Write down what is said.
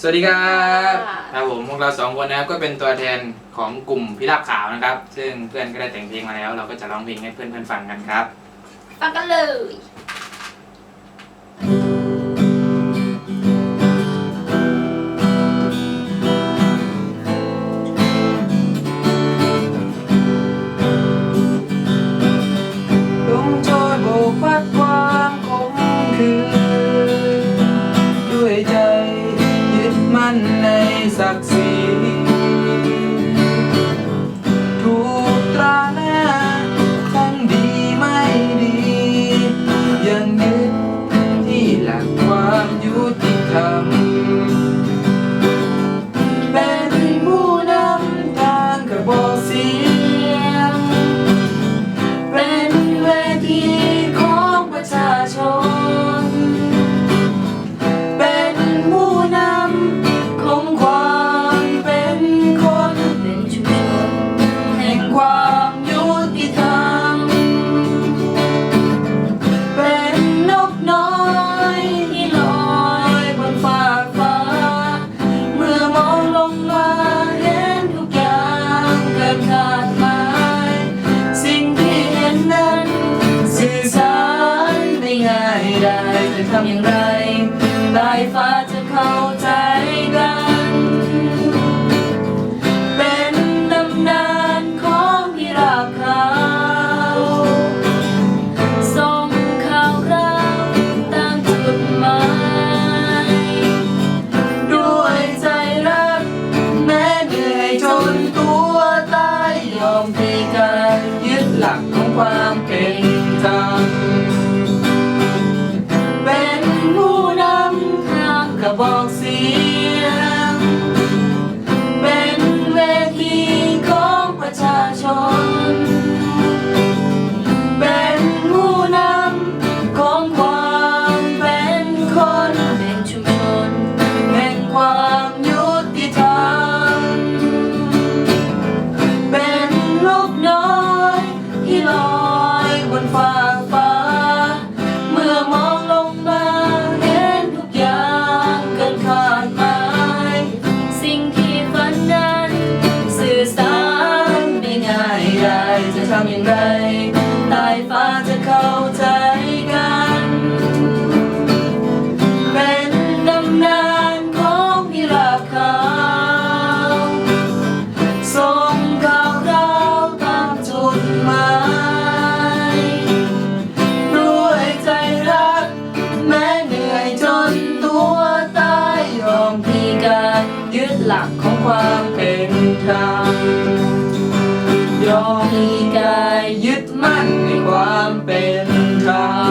สวัสดีครับค่ะครับผมพวกเราสองคนนะครับก็เป็นตัวแทนของกลุ่มพิราบขาวนะครับ ซึ่งเพื่อนก็ได้แต่งเพลงมาแล้ว เราก็จะร้องเพลงให้เพื่อนๆฟังกันครับ ฟังกันเลย มั่นในศักดิ์ศรีถูกตราหน้ จะทำอย่างไรปลายฟ้าจะเข้าใจกัน เป็นตำนานของพิราบขาวส่งข่าวคราวตามจุดหมายด้วยใจรัก แม้เหนื่อยจนตัวตายยอมพลีกายยึดหลักของความเป็น อย กของความเป็นธรรมยอมพลีกายยึดมั่นในความเป็นธรรม